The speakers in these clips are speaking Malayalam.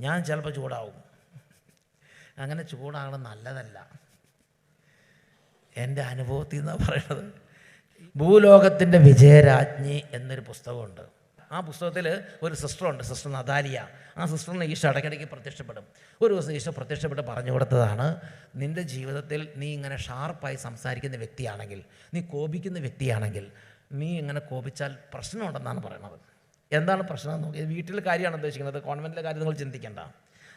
ഞാൻ ചിലപ്പോൾ ചൂടാവും. അങ്ങനെ ചൂടാകണം നല്ലതല്ല. എന്റെ അനുഭവത്തിൽ നിന്നാണ് പറയുന്നത് ഭൂലോകത്തിന്റെ വിജയരാജ്ഞി എന്നൊരു പുസ്തകമുണ്ട്. ആ പുസ്തകത്തിൽ ഒരു സിസ്റ്ററുണ്ട് സിസ്റ്റർ നദാലിയ. ആ സിസ്റ്ററിന് ഈശോ ഇടയ്ക്കിടയ്ക്ക് പ്രത്യക്ഷപ്പെടും. ഒരു ദിവസം ഈശോ പ്രത്യക്ഷപ്പെട്ട് പറഞ്ഞു കൊടുത്തതാണ് നിന്റെ ജീവിതത്തിൽ നീ ഇങ്ങനെ ഷാർപ്പായി സംസാരിക്കുന്ന വ്യക്തിയാണെങ്കിൽ നീ കോപിക്കുന്ന വ്യക്തിയാണെങ്കിൽ നീ ഇങ്ങനെ കോപിച്ചാൽ പ്രശ്നമുണ്ടെന്നാണ് പറയണത്. എന്താണ് പ്രശ്നം നോക്കി. വീട്ടിലെ കാര്യമാണ് ഉദ്ദേശിക്കുന്നത്. കോൺവെന്റിലെ കാര്യം നിങ്ങൾ ചിന്തിക്കേണ്ട.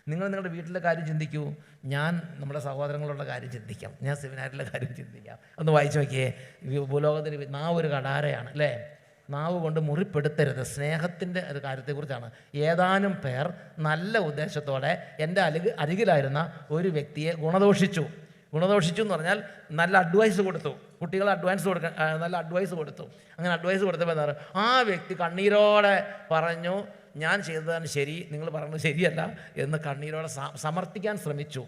നിങ്ങൾ നിങ്ങളുടെ വീട്ടിലെ കാര്യം ചിന്തിക്കൂ. ഞാൻ നമ്മുടെ സഹോദരങ്ങളുടെ കാര്യം ചിന്തിക്കാം. ഞാൻ സെമിനാറിലെ കാര്യം ചിന്തിക്കാം. ഒന്ന് വായിച്ചു നോക്കിയേ. ഭൂലോകത്തിന് നാവ് ഒരു കടാരയാണ് അല്ലേ? നാവ് കൊണ്ട് മുറിപ്പെടുത്തരുത്. സ്നേഹത്തിന്റെ ഒരു കാര്യത്തെക്കുറിച്ചാണ്. ഏതാനും പേർ നല്ല ഉദ്ദേശത്തോടെ എന്റെ അരിക് അരികിലായിരുന്ന ഒരു വ്യക്തിയെ ഗുണദോഷിച്ചു. ഗുണദോഷിച്ചു എന്ന് പറഞ്ഞാൽ നല്ല അഡ്വൈസ് കൊടുത്തു. കുട്ടികൾ അഡ്വാൻസ് കൊടുക്ക നല്ല അഡ്വൈസ് കൊടുത്തു. അങ്ങനെ അഡ്വൈസ് കൊടുത്തപ്പോൾ എന്താ പറയുക? ആ വ്യക്തി കണ്ണീരോടെ പറഞ്ഞു ഞാൻ ചെയ്തതാണ് ശരി നിങ്ങൾ പറഞ്ഞത് ശരിയല്ല എന്ന് കണ്ണീരോടെ സമർത്ഥിക്കാൻ ശ്രമിച്ചു.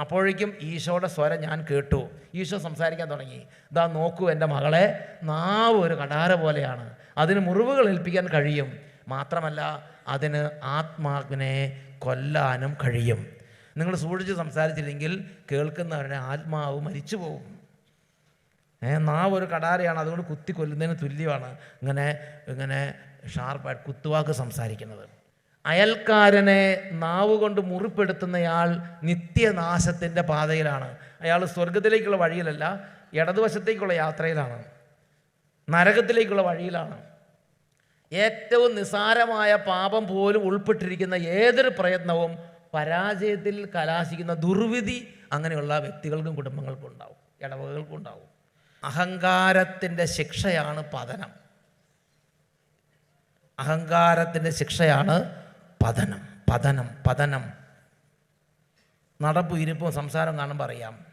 അപ്പോഴേക്കും ഈശോയുടെ സ്വരം ഞാൻ കേട്ടു. ഈശോ സംസാരിക്കാൻ തുടങ്ങി. ഇതാ നോക്കൂ എന്റെ മകളെ നാവ് ഒരു കടാര പോലെയാണ്. അതിന് മുറിവുകൾ ഏൽപ്പിക്കാൻ കഴിയും. മാത്രമല്ല അതിന് ആത്മാവിനെ കൊല്ലാനും കഴിയും. നിങ്ങൾ സൂക്ഷിച്ച് സംസാരിച്ചില്ലെങ്കിൽ കേൾക്കുന്നവരുടെ ആത്മാവ് മരിച്ചു പോകും. നാവ് ഒരു കടാരയാണ് അതുകൊണ്ട് കുത്തി കൊല്ലുന്നതിന് തുല്യമാണ്. ഇങ്ങനെ ഇങ്ങനെ ഷാർപ്പായിട്ട് കുത്തുവാക്ക് സംസാരിക്കുന്നത്. അയൽക്കാരനെ നാവ് കൊണ്ട് മുറിപ്പെടുത്തുന്നയാൾ നിത്യനാശത്തിന്റെ പാതയിലാണ്. അയാൾ സ്വർഗത്തിലേക്കുള്ള വഴിയിലല്ല ഇടതുവശത്തേക്കുള്ള യാത്രയിലാണ്. നരകത്തിലേക്കുള്ള വഴിയിലാണ്. ഏറ്റവും നിസാരമായ പാപം പോലും ഉൾപ്പെട്ടിരിക്കുന്ന ഏതൊരു പ്രയത്നവും പരാജയത്തിൽ കലാശിക്കുന്ന ദുർവിധി അങ്ങനെയുള്ള വ്യക്തികൾക്കും കുടുംബങ്ങൾക്കും ഉണ്ടാവും ഇടവകകൾക്കും ഉണ്ടാവും. അഹങ്കാരത്തിന്റെ ശിക്ഷയാണ് പതനം. അഹങ്കാരത്തിന്റെ ശിക്ഷയാണ് പതനം പതനം പതനം. നടപ്പ് ഇരിപ്പും സംസാരം കാണുമ്പോൾ അറിയാം.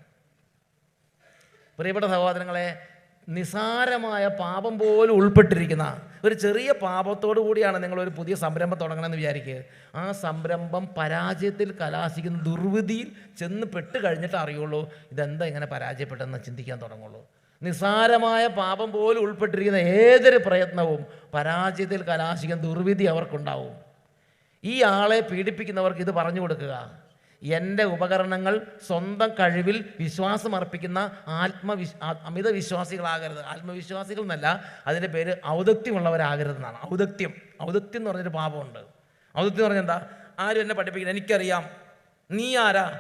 പ്രിയപ്പെട്ട സഹോദരങ്ങളെ നിസാരമായ പാപം പോലും ഉൾപ്പെട്ടിരിക്കുന്ന ഒരു ചെറിയ പാപത്തോടു കൂടിയാണ് നിങ്ങൾ ഒരു പുതിയ സംരംഭം തുടങ്ങണമെന്ന് വിചാരിക്കുക. ആ സംരംഭം പരാജയത്തിൽ കലാശിക്കുന്ന ദുർവിധിയിൽ ചെന്ന് പെട്ട് കഴിഞ്ഞിട്ട് അറിയുള്ളൂ ഇതെന്താ ഇങ്ങനെ പരാജയപ്പെട്ടെന്ന് ചിന്തിക്കാൻ തുടങ്ങുള്ളൂ. നിസാരമായ പാപം പോലും ഉൾപ്പെട്ടിരിക്കുന്ന ഏതൊരു പ്രയത്നവും പരാജയത്തിൽ കലാശിക്കുന്ന ദുർവിധി അവർക്കുണ്ടാവും. ഈ ആളെ പീഡിപ്പിക്കുന്നവർക്ക് ഇത് പറഞ്ഞു കൊടുക്കുക. എന്റെ ഉപകരണങ്ങൾ സ്വന്തം കഴിവിൽ വിശ്വാസം അർപ്പിക്കുന്ന ആത്മവിശ് അമിത വിശ്വാസികളാകരുത് ആത്മവിശ്വാസികൾ എന്നല്ല അതിന്റെ പേര് ഔദത്യമുള്ളവരാകരുതെന്നാണ് ഔദക്ത്യം. ഔദക്ത്യം എന്ന് പറഞ്ഞൊരു പാപമുണ്ട്. ഔദക്ത്യം എന്ന് പറഞ്ഞാൽ എന്താ? ആരും എന്നെ പഠിപ്പിക്കുന്നത് എനിക്കറിയാം. നീ ആരാ?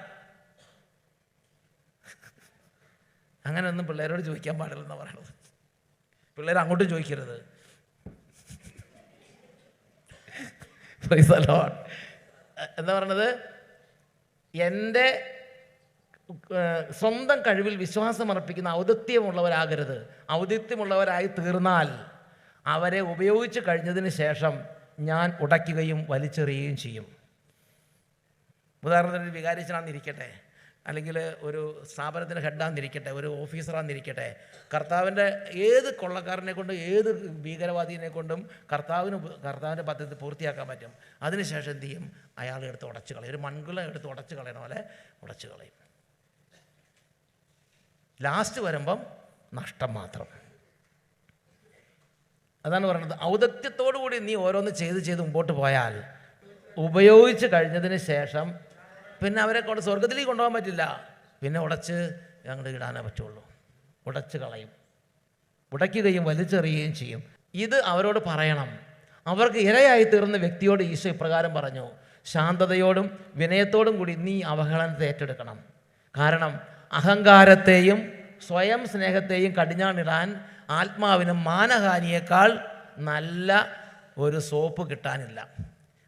അങ്ങനെയൊന്നും പിള്ളേരോട് ചോദിക്കാൻ പാടില്ലെന്നാണ് പറയുന്നത്. പിള്ളേർ അങ്ങോട്ടും ചോദിക്കരുത്. എന്താ പറയണത്? എന്റെ സ്വന്തം കഴിവിൽ വിശ്വാസം അർപ്പിക്കുന്ന ഔദത്യമുള്ളവരാകരുത്. ഔദിത്യമുള്ളവരായി തീർന്നാൽ അവരെ ഉപയോഗിച്ച് കഴിഞ്ഞതിന് ശേഷം ഞാൻ ഉടയ്ക്കുകയും വലിച്ചെറിയുകയും ചെയ്യും. ഉദാഹരണത്തിന് വികാരിച്ചനാന്നിരിക്കട്ടെ. അല്ലെങ്കിൽ ഒരു സ്ഥാപനത്തിന്റെ ഹെഡാന്നിരിക്കട്ടെ ഒരു ഓഫീസറാന്നിരിക്കട്ടെ കർത്താവിന്റെ ഏത് കൊള്ളക്കാരനെ കൊണ്ടും ഏത് ഭീകരവാദിനെ കൊണ്ടും കർത്താവിന് കർത്താവിന്റെ പദ്ധതി പൂർത്തിയാക്കാൻ പറ്റും. അതിനുശേഷം എന്ത് ചെയ്യും? അയാൾ എടുത്ത് ഉടച്ചു കളയും. ഒരു മൺകുല എടുത്ത് ഉടച്ചു കളയണ പോലെ ഉടച്ചു കളയും. ലാസ്റ്റ് വരുമ്പം നഷ്ടം മാത്രം. അതാണ് പറയുന്നത്. ഔദത്യത്തോടു കൂടി നീ ഓരോന്ന് ചെയ്ത് ചെയ്ത് മുമ്പോട്ട് പോയാൽ ഉപയോഗിച്ച് കഴിഞ്ഞതിന് ശേഷം പിന്നെ അവരെ കൊണ്ട് സ്വർഗത്തിലേക്ക് കൊണ്ടുപോകാൻ പറ്റില്ല. പിന്നെ ഉടച്ച് അങ്ങോട്ട് ഇടാനേ പറ്റുള്ളൂ. ഉടച്ച് കളയും. ഉടയ്ക്കുകയും വലിച്ചെറിയുകയും ചെയ്യും. ഇത് അവരോട് പറയണം. അവർക്ക് ഇരയായി തീർന്ന വ്യക്തിയോട് ഈശോ ഇപ്രകാരം പറഞ്ഞു ശാന്തതയോടും വിനയത്തോടും കൂടി നീ അവഹേളനത്തെ ഏറ്റെടുക്കണം. കാരണം അഹങ്കാരത്തെയും സ്വയം സ്നേഹത്തെയും കടിഞ്ഞാണിടാൻ ആത്മാവിന് മാനഹാനിയേക്കാൾ നല്ല ഒരു സോപ്പ് കിട്ടാനില്ല.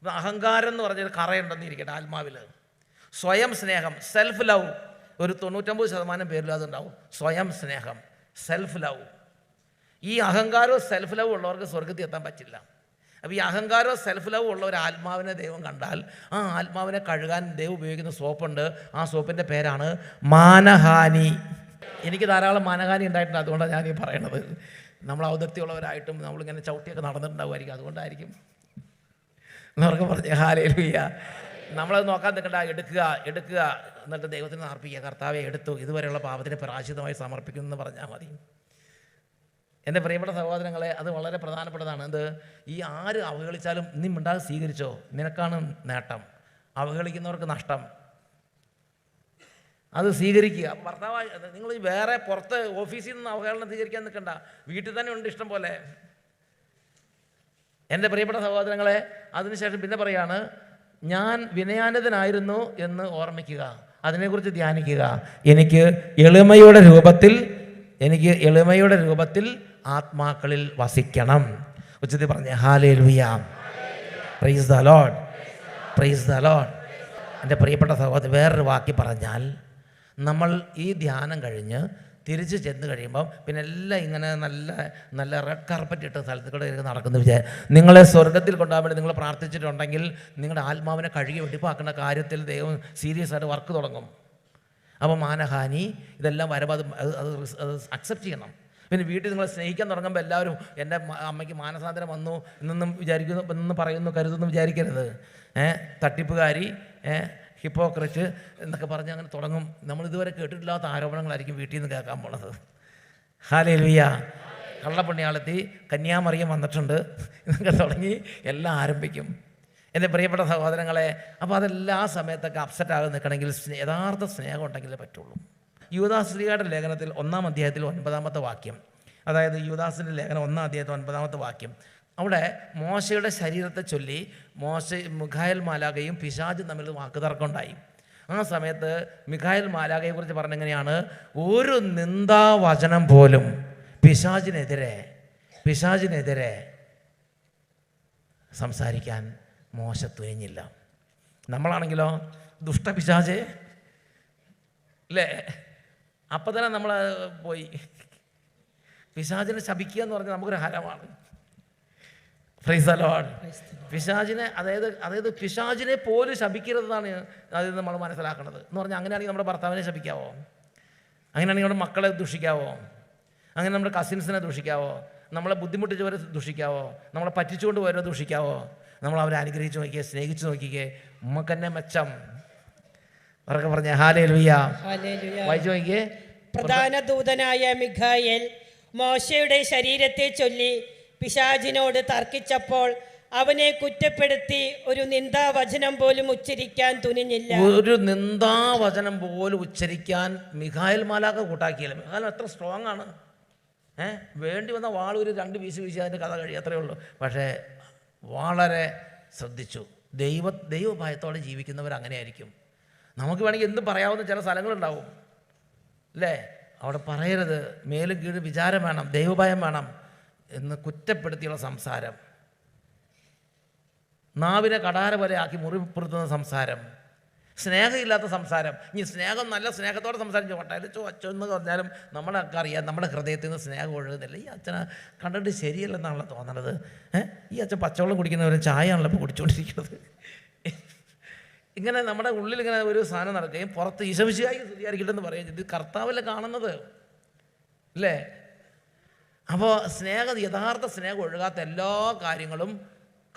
അഹങ്കാരം എന്ന് പറഞ്ഞൊരു കറയുണ്ടെന്നിരിക്കട്ടെ ആത്മാവിൽ സ്വയം സ്നേഹം സെൽഫ് ലവ് ഒരു തൊണ്ണൂറ്റമ്പത് ശതമാനം പേരിൽ അതുണ്ടാവും. സ്വയം സ്നേഹം സെൽഫ് ലവ് ഈ അഹങ്കാരവും സെൽഫ് ലവ് ഉള്ളവർക്ക് സ്വർഗത്തിൽ എത്താൻ പറ്റില്ല. അപ്പോൾ ഈ അഹങ്കാരവും സെൽഫ് ലവ് ഉള്ള ഒരു ആത്മാവിനെ ദൈവം കണ്ടാൽ ആ ആത്മാവിനെ കഴുകാൻ ദൈവം ഉപയോഗിക്കുന്ന സോപ്പുണ്ട്. ആ സോപ്പിന്റെ പേരാണ് മാനഹാനി. എനിക്ക് ധാരാളം മാനഹാനി ഉണ്ടായിട്ടുണ്ട്. അതുകൊണ്ടാണ് ഞാൻ പറയണത്. നമ്മൾ ഔദത്യമുള്ളവരായിട്ടും നമ്മളിങ്ങനെ ചവിട്ടിയൊക്കെ നടന്നിട്ടുണ്ടാവുമായിരിക്കും. അതുകൊണ്ടായിരിക്കും. എന്നവർക്ക് പറഞ്ഞ ഹാലേലുയ്യ നമ്മളത് നോക്കാൻ നിൽക്കണ്ട. എടുക്കുക എടുക്കുക. എന്നിട്ട് ദൈവത്തിന് അർപ്പിക്കുക കർത്താവെ എടുത്തു. ഇതുവരെയുള്ള പാപത്തിന് പ്രാശിതമായി സമർപ്പിക്കുന്നു എന്ന് പറഞ്ഞാൽ മതി. എന്റെ പ്രിയപ്പെട്ട സഹോദരങ്ങളെ അത് വളരെ പ്രധാനപ്പെട്ടതാണ്. എന്ത്? ഈ ആര് അവഹേളിച്ചാലും നീ മിണ്ടാതെ സ്വീകരിച്ചോ? നിനക്കാണ് നേട്ടം. അവഹേളിക്കുന്നവർക്ക് നഷ്ടം. അത് സ്വീകരിക്കുക. ഭർത്താവ് നിങ്ങൾ വേറെ പുറത്ത് ഓഫീസിൽ നിന്ന് അവഹേളനം സ്വീകരിക്കാൻ നിൽക്കണ്ട. വീട്ടിൽ തന്നെ ഉണ്ട് ഇഷ്ടം പോലെ. എന്റെ പ്രിയപ്പെട്ട സഹോദരങ്ങളെ അതിനുശേഷം പിന്നെ പറയാണ് ഞാൻ വിനയാനിതനായിരുന്നു എന്ന് ഓർമ്മിക്കുക അതിനെക്കുറിച്ച് ധ്യാനിക്കുക. എനിക്ക് എളിമയുടെ രൂപത്തിൽ എനിക്ക് എളിമയുടെ രൂപത്തിൽ ആത്മാക്കളിൽ വസിക്കണം. ഉച്ചത്തിൽ പറഞ്ഞ hallelujah praise the Lord praise the Lord എന്റെ പ്രിയപ്പെട്ട സഹോദരൻ വേറൊരു വാക്കി പറഞ്ഞാൽ നമ്മൾ ഈ ധ്യാനം കഴിഞ്ഞ് തിരിച്ച് ചെന്ന് കഴിയുമ്പം പിന്നെ എല്ലാം ഇങ്ങനെ നല്ല നല്ല റെഡ് കാർപ്പറ്റ് ഇട്ട സ്ഥലത്ത് കൂടെ നടക്കുന്ന വിചാരം നിങ്ങളെ സ്വർഗത്തിൽ കൊണ്ടുപോകാൻ വേണ്ടി നിങ്ങൾ പ്രാർത്ഥിച്ചിട്ടുണ്ടെങ്കിൽ നിങ്ങളുടെ ആത്മാവിനെ കഴുകി വെടിപ്പാക്കുന്ന കാര്യത്തിൽ ദൈവം സീരിയസ് ആയിട്ട് വർക്ക് തുടങ്ങും. അപ്പോൾ മാനഹാനി ഇതെല്ലാം വരുമ്പോൾ അത് അത് അക്സെപ്റ്റ് ചെയ്യണം. പിന്നെ വീട്ടിൽ നിങ്ങളെ സ്നേഹിക്കാൻ തുടങ്ങുമ്പോൾ എല്ലാവരും എന്റെ അമ്മയ്ക്ക് മാനസാന്തരം വന്നു എന്നൊന്നും വിചാരിക്കുന്നു എന്നൊന്നും പറയുന്നു കരുതുന്നു വിചാരിക്കരുത്. ഏഹ് തട്ടിപ്പുകാരി ഏ ഹിപ്പോക്രറ്റ് എന്നൊക്കെ പറഞ്ഞ് അങ്ങനെ തുടങ്ങും. നമ്മൾ ഇതുവരെ കേട്ടിട്ടില്ലാത്ത ആരോപണങ്ങളായിരിക്കും വീട്ടിൽ നിന്ന് കേൾക്കാൻ പോണത്. ഹാലേ ലുയ്യ കള്ളപ്പുണ്യാളത്തി കന്യാമറിയം വന്നിട്ടുണ്ട്. എന്നൊക്കെ തുടങ്ങി എല്ലാം ആരംഭിക്കും. എന്റെ പ്രിയപ്പെട്ട സഹോദരങ്ങളെ അപ്പോൾ അതെല്ലാ സമയത്തൊക്കെ അപ്സെറ്റ് നിൽക്കണമെങ്കിൽ സ്നേ- യഥാർത്ഥ സ്നേഹം ഉണ്ടെങ്കിലേ പറ്റുള്ളൂ. യുവദാസ്ത്രീയുടെ ലേഖനത്തിൽ ഒന്നാം അധ്യായത്തിൽ ഒൻപതാമത്തെ വാക്യം. അതായത് യുവദാസിന്റെ ലേഖനം ഒന്നാം അധ്യായത്തിൽ ഒൻപതാമത്തെ വാക്യം. അവിടെ മോശയുടെ ശരീരത്തെ ചൊല്ലി മോശ മിഖായൽ മാലാകയും പിശാജും തമ്മിൽ വാക്കുതർക്കമുണ്ടായി. ആ സമയത്ത് മിഖായൽ മാലാകയെ കുറിച്ച് പറഞ്ഞെങ്ങനെയാണ്? ഒരു നിന്ദാവചനം പോലും പിശാജിനെതിരെ പിശാജിനെതിരെ സംസാരിക്കാൻ മോശ തുനിഞ്ഞില്ല. നമ്മളാണെങ്കിലോ? ദുഷ്ടപിശാചെ അല്ലേ അപ്പം തന്നെ നമ്മൾ പോയി. പിശാചിനെ ശപിക്കുക എന്ന് പറഞ്ഞാൽ നമുക്കൊരു ഹരമാണ്. പിശാചിനെ അതായത് അതായത് പിശാചിനെ പോലും ശപിക്കരുതെന്നാണ് അതിൽ നമ്മൾ മനസ്സിലാക്കുന്നത് എന്ന് പറഞ്ഞാൽ അങ്ങനെയാണെങ്കിൽ നമ്മുടെ ഭർത്താവിനെ ശപിക്കാവോ? അങ്ങനെയാണെങ്കിൽ നമ്മുടെ മക്കളെ ദുഷിക്കാവോ? അങ്ങനെ നമ്മുടെ കസിൻസിനെ ദുഷിക്കാവോ? നമ്മളെ ബുദ്ധിമുട്ടിച്ചവരെ ദുഷിക്കാവോ? നമ്മളെ പറ്റിച്ചുകൊണ്ട് പോയവരെ ദുഷിക്കാവോ? നമ്മൾ അവരെ അനുഗ്രഹിച്ച് നോക്കിയേ സ്നേഹിച്ച് നോക്കിക്കേ നമുക്ക് തന്നെ മെച്ചം. അവരൊക്കെ പറഞ്ഞ ഹാലേ ലുയ്യ. വായിച്ചു നോക്കിയേ. പ്രധാന ദൂതനായ മിഖായൽ മോശയുടെ ശരീരത്തെ ചൊല്ലി പിശാചിനോട് തർക്കിച്ചപ്പോൾ അവനെ കുറ്റപ്പെടുത്തി ഒരു നിന്ദാവചനം പോലും ഉച്ചരിക്കാൻ തുനിഞ്ഞില്ല. ഒരു നിന്ദാവചനം പോലും ഉച്ചരിക്കാൻ മിഖായൽ മാലാക്ക കൂട്ടാക്കിയില്ല. മിഖായൽ എത്ര സ്ട്രോങ് ആണ്. ഏ? വേണ്ടി വന്ന വാൾ ഒരു രണ്ട് വീശി വീശി അതിന്റെ കഥ കഴിയും അത്രയേ ഉള്ളൂ. പക്ഷേ വളരെ ശ്രദ്ധിച്ചു. ദൈവ ദൈവഭയത്തോടെ ജീവിക്കുന്നവർ അങ്ങനെയായിരിക്കും. നമുക്ക് വേണമെങ്കിൽ എന്ത് പറയാവുന്ന ചില സ്ഥലങ്ങളുണ്ടാവും. അല്ലേ? അവിടെ പറയരുത്. മേലും കീഴും വിചാരം വേണം ദൈവഭയം വേണം. എന്ന് കുറ്റപ്പെടുത്തിയുള്ള സംസാരം. നാവിനെ കടാര പോലെ ആക്കി മുറിപ്പെടുത്തുന്ന സംസാരം. സ്നേഹമില്ലാത്ത സംസാരം. ഇനി സ്നേഹം നല്ല സ്നേഹത്തോടെ സംസാരിച്ചു കൊട്ടാലിച്ചോ അച്ഛൻ എന്ന് പറഞ്ഞാലും നമ്മളൊക്കെ അറിയാം. നമ്മുടെ ഹൃദയത്തിൽ നിന്ന് സ്നേഹം ഒഴുകുന്നില്ല. ഈ അച്ഛനെ കണ്ടിട്ട് ശരിയല്ലെന്നാണല്ലോ തോന്നണത്. ഈ അച്ഛൻ പച്ചവെള്ളം കുടിക്കുന്നവരും ചായയാണല്ലോ ഇപ്പോൾ കുടിച്ചുകൊണ്ടിരിക്കുന്നത് ഇങ്ങനെ നമ്മുടെ ഉള്ളിൽ ഇങ്ങനെ ഒരു സാധനം നടക്കുകയും പുറത്ത് ഈശവിശയായി സ്തുതിയായിരിക്കട്ടെന്ന് പറയുകയും ഇത് കർത്താവല്ലേ കാണുന്നത്? അല്ലേ? അപ്പോൾ സ്നേഹം യഥാർത്ഥ സ്നേഹം ഒഴുകാത്ത എല്ലാ കാര്യങ്ങളും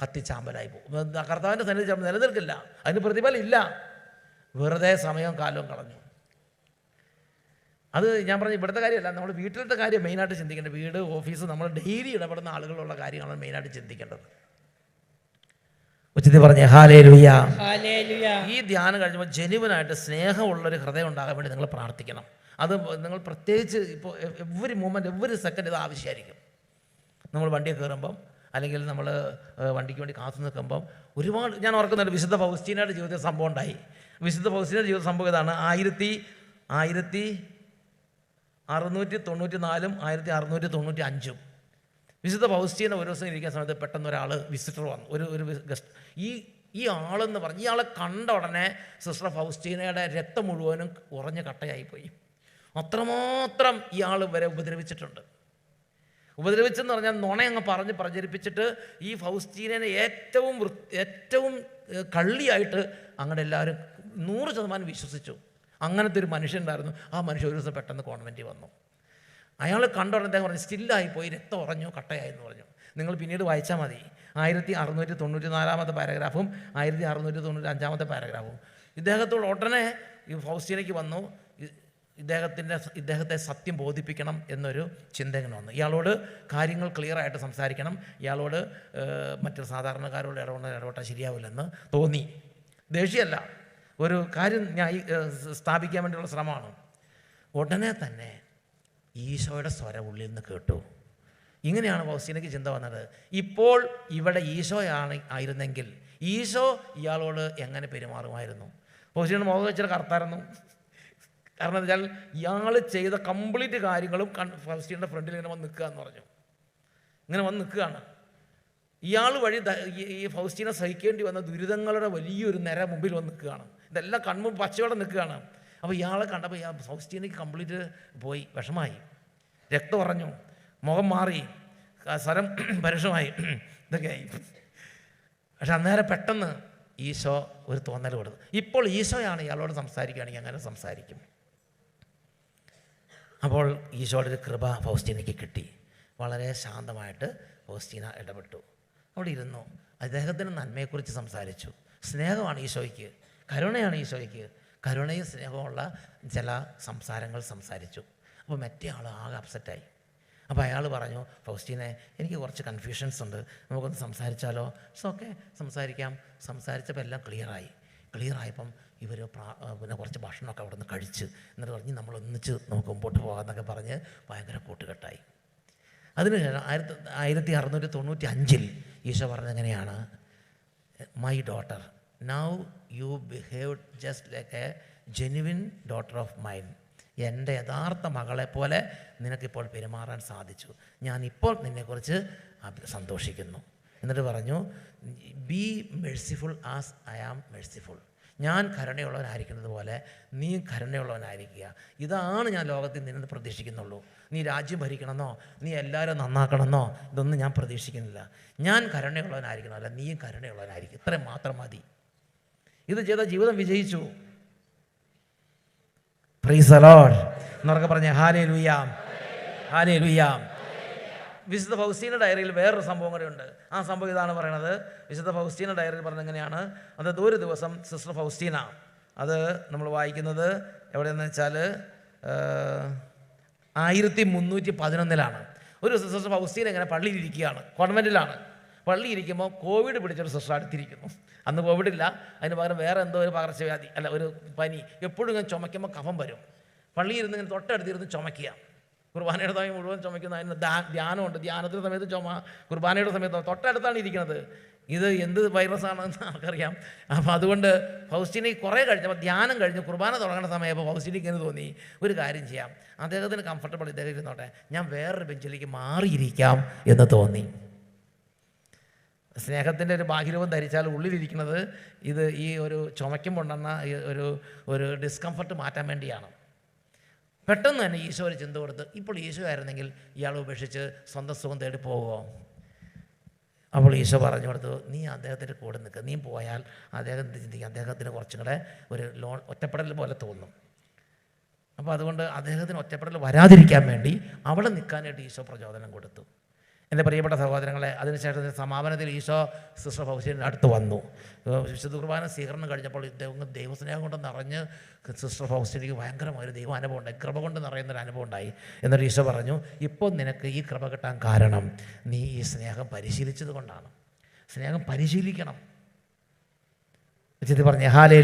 കത്തിച്ചാമ്പലായി പോകും. കർത്താവിന്റെ സന്നിധി നിലനിൽക്കില്ല. അതിന് പ്രതിഫലം ഇല്ല. വെറുതെ സമയവും കാലവും കളഞ്ഞു. അത് ഞാൻ പറഞ്ഞു ഇവിടുത്തെ കാര്യമല്ല നമ്മൾ വീട്ടിലത്തെ കാര്യം മെയിനായിട്ട് ചിന്തിക്കേണ്ടത്. വീട് ഓഫീസ് നമ്മൾ ഡെയിലി ഇടപെടുന്ന ആളുകളുള്ള കാര്യങ്ങളാണ് മെയിനായിട്ട് ചിന്തിക്കേണ്ടത്. ഉച്ചത്തിൽ പറഞ്ഞേ ഹാലേ ലുയ. ഈ ധ്യാനം കഴിയുമ്പോൾ ജനുവനായിട്ട് സ്നേഹമുള്ളൊരു ഹൃദയം ഉണ്ടാകാൻ വേണ്ടി നിങ്ങൾ പ്രാർത്ഥിക്കണം. അത് നിങ്ങൾ പ്രത്യേകിച്ച് ഇപ്പോൾ എവറി മൂമെന്റ് എവറി സെക്കൻഡ് ഇത് ആവശ്യമായിരിക്കും നമ്മൾ വണ്ടിയിൽ കയറുമ്പം അല്ലെങ്കിൽ നമ്മൾ വണ്ടിക്ക് വേണ്ടി കാത്തു നിൽക്കുമ്പം ഒരുപാട് ഞാൻ ഓർക്കുന്നുണ്ട് വിശുദ്ധ ഫൗസ്റ്റീനയുടെ ജീവിതത്തിൽ സംഭവം ഉണ്ടായി. വിശുദ്ധ ഫൗസ്റ്റീനയുടെ ജീവിത സംഭവം ഇതാണ്. ആയിരത്തി ആയിരത്തി അറുന്നൂറ്റി തൊണ്ണൂറ്റി നാലും ആയിരത്തി അറുന്നൂറ്റി തൊണ്ണൂറ്റി അഞ്ചും വിശുദ്ധ ഫൗസ്റ്റീന ഒരു ദിവസം ഇരിക്കുന്ന സമയത്ത് പെട്ടെന്ന് ഒരാൾ വിസിറ്റർ വന്നു. ഒരു ഒരു ഗസ്റ്റ് ഈ ഈ ആളെന്ന് പറഞ്ഞ് ഇയാളെ കണ്ട ഉടനെ സിസ്റ്റർ ഫൗസ്റ്റീനയുടെ രക്തം മുഴുവനും ഉറഞ്ഞ കട്ടയായിപ്പോയി. അത്രമാത്രം ഇയാൾ വരെ ഉപദ്രവിച്ചിട്ടുണ്ട്. ഉപദ്രവിച്ചെന്ന് പറഞ്ഞാൽ നുണ അങ്ങ് പറഞ്ഞ് പ്രചരിപ്പിച്ചിട്ട് ഈ ഫൗസ്റ്റീനെ ഏറ്റവും ഏറ്റവും കള്ളിയായിട്ട് അങ്ങനെ എല്ലാവരും നൂറ് ശതമാനം വിശ്വസിച്ചു. അങ്ങനത്തെ ഒരു മനുഷ്യനുണ്ടായിരുന്നു ആ മനുഷ്യൻ ഒരു ദിവസം പെട്ടെന്ന് കോൺവെന്റിൽ വന്നു. അയാൾ കണ്ടോടെ അദ്ദേഹം പറഞ്ഞു സ്റ്റില്ലായി പോയി രക്തം ഉറഞ്ഞു കട്ടയായി എന്ന് പറഞ്ഞു. നിങ്ങൾ പിന്നീട് വായിച്ചാൽ മതി. ആയിരത്തി അറുന്നൂറ്റി തൊണ്ണൂറ്റി നാലാമത്തെ പാരഗ്രാഫും ആയിരത്തി അറുന്നൂറ്റി തൊണ്ണൂറ്റി അഞ്ചാമത്തെ പാരഗ്രാഫും. ഇദ്ദേഹത്തോട് ഉടനെ ഈ ഫൗസ്റ്റീനയ്ക്ക് വന്നു. ഇദ്ദേഹത്തിന്റെ ഇദ്ദേഹത്തെ സത്യം ബോധിപ്പിക്കണം എന്നൊരു ചിന്ത ഇങ്ങനെ വന്നു. ഇയാളോട് കാര്യങ്ങൾ ക്ലിയറായിട്ട് സംസാരിക്കണം. ഇയാളോട് മറ്റു സാധാരണക്കാരോട് ഇടപെട ഇടപെട്ടാൽ ശരിയാവില്ലെന്ന് തോന്നി. ദേഷ്യമല്ല. ഒരു കാര്യം ഞാൻ സ്ഥാപിക്കാൻ വേണ്ടിയുള്ള ശ്രമമാണ്. ഉടനെ തന്നെ ഈശോയുടെ സ്വരം ഉള്ളിൽ നിന്ന് കേട്ടു. ഇങ്ങനെയാണ് ഫൗസ്റ്റീനയ്ക്ക് ചിന്ത വന്നത്. ഇപ്പോൾ ഇവിടെ ഈശോയാണ് ആയിരുന്നെങ്കിൽ ഈശോ ഇയാളോട് എങ്ങനെ പെരുമാറുമായിരുന്നു? ഫൗസ്റ്റീന മുഖം വെച്ചിട്ട് കറുത്തായിരുന്നു കാരണം എന്താ വെച്ചാൽ ഇയാൾ ചെയ്ത കംപ്ലീറ്റ് കാര്യങ്ങളും ഫൗസ്റ്റീന്റെ ഫ്രണ്ടിൽ ഇങ്ങനെ വന്ന് നിൽക്കുക എന്ന് പറഞ്ഞു. ഇങ്ങനെ വന്ന് നിൽക്കുകയാണ് ഇയാൾ വഴി ഈ- ഫൗസ്റ്റീനെ സഹിക്കേണ്ടി വന്ന ദുരിതങ്ങളുടെ വലിയൊരു നിര മുമ്പിൽ വന്ന് നിൽക്കുകയാണ് ഇതെല്ലാം കൺമുമ്പ് പച്ചയോടെ നിൽക്കുകയാണ് അപ്പോൾ ഇയാളെ കണ്ടപ്പോൾ ഇയാൾ ഫൗസ്റ്റീനയ്ക്ക് കംപ്ലീറ്റ് പോയി വിഷമായി. രക്തം പറഞ്ഞു മുഖം മാറി സ്ഥലം പരുഷമായി. ഇതൊക്കെയായി പക്ഷെ അന്നേരം പെട്ടെന്ന് ഈശോ ഒരു തോന്നൽ കൊടുത്തു. ഇപ്പോൾ ഈശോയാണ് ഇയാളോട് സംസാരിക്കുകയാണെങ്കിൽ അങ്ങനെ സംസാരിക്കും. അപ്പോൾ ഈശോയുടെ ഒരു കൃപ ഫൗസ്റ്റീനയ്ക്ക് കിട്ടി. വളരെ ശാന്തമായിട്ട് ഫൗസ്റ്റീന ഇടപെട്ടു. അവിടെ ഇരുന്നു. അദ്ദേഹത്തിന്റെ നന്മയെക്കുറിച്ച് സംസാരിച്ചു. സ്നേഹമാണ് ഈശോയ്ക്ക്. കരുണയാണ് ഈശോയ്ക്ക്. കരുണയും സ്നേഹമുള്ള ചില സംസാരങ്ങൾ സംസാരിച്ചു. അപ്പോൾ മറ്റേ ആൾ ആകെ അപ്സെറ്റായി. അപ്പോൾ അയാൾ പറഞ്ഞു ഫൗസ്റ്റീനെ എനിക്ക് കുറച്ച് കൺഫ്യൂഷൻസ് ഉണ്ട്. നമുക്കൊന്ന് സംസാരിച്ചാലോ? സോ ഓക്കെ സംസാരിക്കാം. സംസാരിച്ചപ്പോൾ എല്ലാം ക്ലിയറായി. ക്ലിയറായപ്പം ഇവർ പ്രാ പിന്നെ കുറച്ച് ഭക്ഷണമൊക്കെ അവിടെ നിന്ന് കഴിച്ച് എന്നിട്ട് പറഞ്ഞ് നമ്മൾ ഒന്നിച്ച് നമുക്ക് മുമ്പോട്ട് പോകാമെന്നൊക്കെ പറഞ്ഞ് ഭയങ്കര കൂട്ടുകെട്ടായി. അതിനുശേഷം ആയിരത്തി ആയിരത്തി അറുന്നൂറ്റി തൊണ്ണൂറ്റി അഞ്ചിൽ Isho പറഞ്ഞെങ്ങനെയാണ് my daughter now you behave just like a genuine daughter of mine എന്റെ യഥാർത്ഥ മകളെ പോലെ നിനക്കിപ്പോൾ പെരുമാറാൻ സാധിച്ചു. ഞാൻ ഇപ്പോൾ നിന്നെക്കുറിച്ച് സന്തോഷിക്കുന്നു. എന്നിട്ട് പറഞ്ഞു be merciful as I am merciful ഞാൻ കരുണയുള്ളവനായിരിക്കുന്നത് പോലെ നീ കരുണയുള്ളവനായിരിക്കുക. ഇതാണ് ഞാൻ ലോകത്തിൽ നിന്ന് പ്രതീക്ഷിക്കുന്നുള്ളൂ. നീ രാജ്യം ഭരിക്കണമെന്നോ നീ എല്ലാവരും നന്നാക്കണമെന്നോ ഇതൊന്നും ഞാൻ പ്രതീക്ഷിക്കുന്നില്ല. ഞാൻ കരുണയുള്ളവനായിരിക്കണമല്ല നീയും കരുണയുള്ളവനായിരിക്കും. ഇത്രയും മാത്രം മതി. ഇത് ചെയ്ത ജീവിതം വിജയിച്ചു. പ്രീസലോഡ് എന്നൊക്കെ പറഞ്ഞ ഹാലേ ലുയാം ഹാലേ ലുയാം വിശുദ്ധ ഫൗസ്റ്റീന ഡയറിയിൽ വേറൊരു സംഭവം കൂടെ ഉണ്ട്. ആ സംഭവം ഇതാണ് പറയണത്. വിശുദ്ധ ഫൗസ്റ്റീന ഡയറിയിൽ പറഞ്ഞത് എങ്ങനെയാണ്? അതായത് ഒരു ദിവസം സിസ്റ്റർ ഫൗസ്റ്റീന അത് നമ്മൾ വായിക്കുന്നത് എവിടെയെന്ന് വെച്ചാൽ ആയിരത്തി മുന്നൂറ്റി പതിനൊന്നിലാണ്. ഒരു സിസ്റ്റർ ഫൗസ്റ്റീന ഇങ്ങനെ പള്ളിയിലിരിക്കുകയാണ് കോൺവെന്റിലാണ് പള്ളി ഇരിക്കുമ്പോൾ കോവിഡ് പിടിച്ചൊരു സിസ്റ്റർ അടുത്തിരിക്കുന്നു. അന്ന് കോവിഡ് ഇല്ല. അതിന് പകരം വേറെ എന്തോ ഒരു പകർച്ചവ്യാധി അല്ല ഒരു പനി. എപ്പോഴും ഇങ്ങനെ ചുമയ്ക്കുമ്പോൾ കഫം വരും. പള്ളിയിരുന്ന് ഇങ്ങനെ തൊട്ടടുത്തിരുന്ന് ചുമക്കുക കുർബാനയുടെ സമയം മുഴുവൻ ചുമയ്ക്കുന്ന അതിന് ധ്യാനമുണ്ട്. ധ്യാനത്തിന്റെ സമയത്ത് ചുമ കുർബാനയുടെ സമയത്ത് തൊട്ടടുത്താണ് ഇരിക്കുന്നത്. ഇത് എന്ത് വൈറസ് ആണെന്ന് ആർക്കറിയാം അപ്പോൾ അതുകൊണ്ട് ഫൗസ്റ്റിനി കുറേ കഴിഞ്ഞപ്പോൾ ധ്യാനം കഴിഞ്ഞ് കുർബാന തുടങ്ങുന്ന സമയപ്പോൾ ഫൗസ്റ്റിനിക്ക് എന്ന് തോന്നി. ഒരു കാര്യം ചെയ്യാം. അദ്ദേഹത്തിന് കംഫർട്ടബിൾ ഇദ്ദേഹം ഇരുന്നോട്ടെ. ഞാൻ വേറൊരു ബെഞ്ചിലേക്ക് മാറിയിരിക്കാം എന്ന് തോന്നി. സ്നേഹത്തിന്റെ ഒരു ബാഹ്യരൂപം ധരിച്ചാൽ ഉള്ളിലിരിക്കുന്നത് ഇത് ഈ ഒരു ചുമയ്ക്കുമ്പോണ്ടെന്ന ഒരു ഒരു ഡിസ്കംഫർട്ട് മാറ്റാൻ വേണ്ടിയാണ്. പെട്ടെന്ന് തന്നെ ഈശോയുടെ ചിന്ത കൊടുത്ത് ഇപ്പോൾ ഈശോ ആയിരുന്നെങ്കിൽ ഇയാൾ ഉപേക്ഷിച്ച് സ്വന്തം സുഖം തേടി പോകുമോ അപ്പോൾ ഈശോ പറഞ്ഞു കൊടുത്തു നീ അദ്ദേഹത്തിന്റെ കൂടെ നിൽക്കുക നീ പോയാൽ അദ്ദേഹം ചിന്തിക്കും? അദ്ദേഹത്തിന് കുറച്ചും കൂടെ ഒരു ലോൺ ഒറ്റപ്പെടൽ പോലെ തോന്നും. അപ്പോൾ അതുകൊണ്ട് അദ്ദേഹത്തിന് ഒറ്റപ്പെടൽ വരാതിരിക്കാൻ വേണ്ടി അവിടെ നിൽക്കാനായിട്ട് ഈശോ പ്രചോദനം കൊടുത്തു. എന്റെ പ്രിയപ്പെട്ട സഹോദരങ്ങളെ അതിനുശേഷം സമാപനത്തിൽ ഈശോ സിസ്റ്റർ ഫൗസിന്റെ അടുത്ത് വന്നു. വിശുദ്ധ കുർബാന സ്വീകരണം കഴിഞ്ഞപ്പോൾ ഇദ്ദേഹം ദൈവസ്നേഹം കൊണ്ട് നിറഞ്ഞ് സിസ്റ്റർ ഫൗസീനിക്ക് ഭയങ്കരമായൊരു ദൈവ അനുഭവം ഉണ്ടായി കൃപ കൊണ്ട് നിറയുന്നൊരു അനുഭവം ഉണ്ടായി എന്നിട്ട് ഈശോ പറഞ്ഞു ഇപ്പോൾ നിനക്ക് ഈ കൃപ കിട്ടാൻ കാരണം നീ ഈ സ്നേഹം പരിശീലിച്ചത് കൊണ്ടാണ്. സ്നേഹം പരിശീലിക്കണം. ചിത്തി പറഞ്ഞു ഹാലേ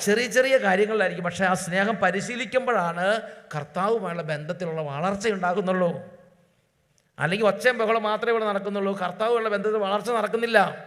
ചെറിയ ചെറിയ കാര്യങ്ങളിലായിരിക്കും പക്ഷേ ആ സ്നേഹം പരിശീലിക്കുമ്പോഴാണ് കർത്താവുമായുള്ള ബന്ധത്തിലുള്ള വളർച്ച ഉണ്ടാകുന്നുള്ളൂ അല്ലെങ്കിൽ ഒച്ചയും ബഹളം മാത്രമേ ഇവിടെ നടക്കുന്നുള്ളൂ. കർത്താവുള്ള ബന്ധത്തിൽ വളർച്ച നടക്കുന്നില്ല.